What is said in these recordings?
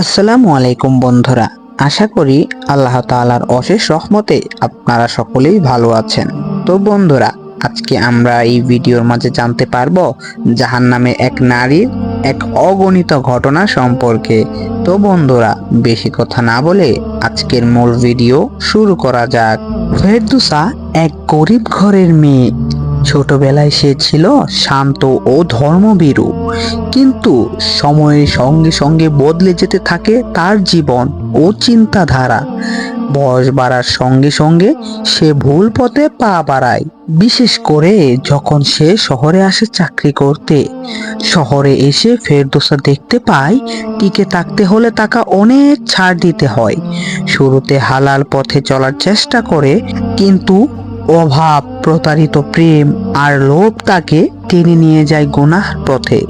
আসসালামু আলাইকুম বন্ধুরা, আশা করি আল্লাহ তাআলার অশেষ রহমতে আপনারা সকলেই ভালো আছেন। তো বন্ধুরা, আজকে আমরা এই ভিডিওর মাঝে জানতে পারব জাহান নামে এক নারীর এক অগণিত ঘটনা সম্পর্কে। তো বন্ধুরা, বেশি কথা না বলে আজকের মূল ভিডিও শুরু করা যাক। ফেরদুসা এক গরিব ঘরের মেয়ে ছোটবেলায় সে ছিল শান্ত ও ধর্মভীরু। কিন্তু সময়ের সঙ্গে সঙ্গে বদলে যেতে থাকে তার জীবন ও চিন্তাধারা। বয়স বাড়ার সঙ্গে সঙ্গে সে ভুল পথে পা বাড়ায়, বিশেষ করে যখন সে শহরে আসে চাকরি করতে। শহরে এসে ফেরদোসা দেখতে পায়, টিকে থাকতে হলে টাকা অনেক ছাড় দিতে হয়। শুরুতে হালাল পথে চলার চেষ্টা করে, কিন্তু অভাব, প্রতারিত প্রেম আর লোভ তাকে টেনে নিয়ে যায় গুনাহ পথে।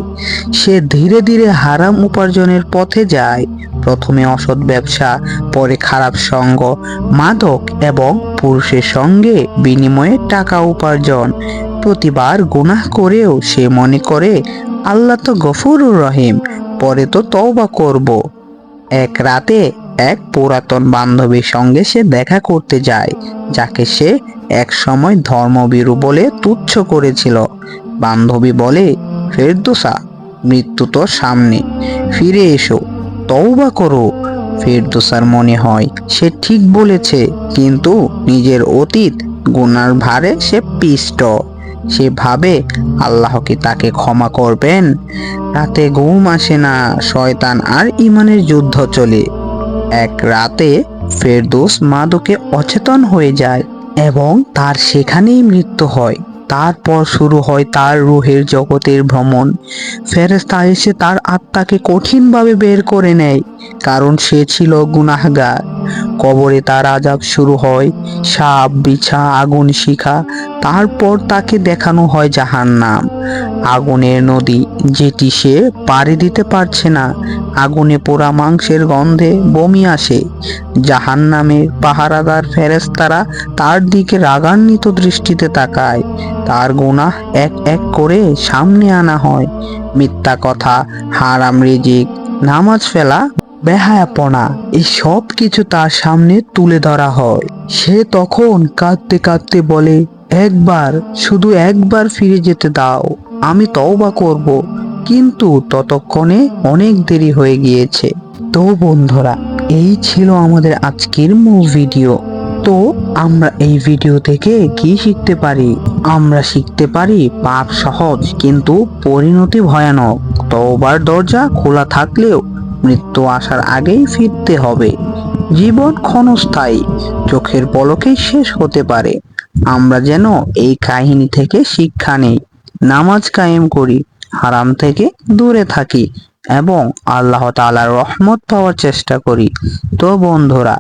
সে ধীরে ধীরে হারাম উপার্জনের পথে যায়। প্রথমে অসৎ ব্যবসা, পরে খারাপ সঙ্গ, মাদক এবং পুরুষের সঙ্গে বিনিময়ে টাকা উপার্জন। প্রতিবার গুনাহ করেও সে মনে করে, আল্লাহ তো গফুরুর রহিম, পরে তো তওবা করব। এক রাতে এক পুরাতন বান্ধবীর সঙ্গে সে দেখা করতে যায়, যাকে সে এক সময় ধর্মবীরু বলে তুচ্ছ করেছিল। বান্ধবী বলে, ফেরদোসা, মৃত্যু তো সামনে। ফিরে এসো, তওবা করো। ফেরদোসার মনে হয়, সে ঠিক বলেছে, কিন্তু নিজের অতীত গুনার ভারে সে পিষ্ট। সে ভাবে আল্লাহ কি তাকে ক্ষমা করবেন? রাতে ঘুম আসে না, শয়তান আর ইমানের যুদ্ধ চলে। এক রাতে ফেরদৌস মাদকে অচেতন হয়ে যায়। এবং তার সেখানেই মৃত্যু হয়। তারপর শুরু হয় তার রুহের জগতের ভ্রমণ। ফেরেস্তা এসে তার আত্মাকে কঠিনভাবে বের করে নেয়, কারণ সে ছিল গুনাহগার। কবরে তার আজাব শুরু হয়, সাপ, বিছা, আগুন, শিখা, তারপর তাকে দেখানো হয় জাহান্নাম। আগুনের নদী যেটি সে পাড়ি দিতে পারছে না। আগুনে পোড়া মাংসের গন্ধে বমি আসে। জাহান্নামের পাহারাদার ফেরেস্তারা তার দিকে রাগান্বিত দৃষ্টিতে তাকায়। তার গোনা এক এক করে সামনে আনা হয়। মিথ্যা কথা, হারাম রিজিক, নামাজ ফেলা, বেহায়াপনা, এই সব কিছু তার সামনে তুলে ধরা হয়। সে তখন কাঁদতে কাঁদতে বলে, একবার, শুধু একবার ফিরে যেতে দাও। আমি তওবা করব। কিন্তু ততক্ষণে অনেক দেরি হয়ে গিয়েছে। তো বন্ধুরা, এই ছিল আমাদের আজকের মূল ভিডিও। তো আমরা এই ভিডিও থেকে কি শিখতে পারি? আমরা শিখতে পারি পাপ সহজ, কিন্তু পরিণতি ভয়ানক। তওবার দরজা খোলা থাকলেও মৃত্যু আসার আগেই ফিরতে হবে। জীবন ক্ষণস্থায়ী, চোখের পলকেই শেষ হতে পারে। আমরা যেন এই কাহিনী থেকে শিক্ষা নেই। নামাজ কায়েম করি, হারাম থেকে দূরে থাকি এবং আল্লাহ তাআলার রহমত পাওয়ার চেষ্টা করি। তো বন্ধুরা,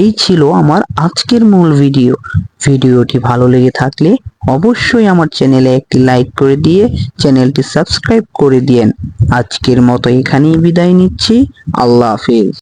এই ছিল আমার আজকের মূল ভিডিও। ভিডিওটি ভালো লেগে থাকলে অবশ্যই আমার চ্যানেলে একটি লাইক করে দিয়ে চ্যানেলটি সাবস্ক্রাইব করে দিয়েন। আজকের মতো এখানেই বিদায় নিচ্ছি। আল্লাহ হাফিজ।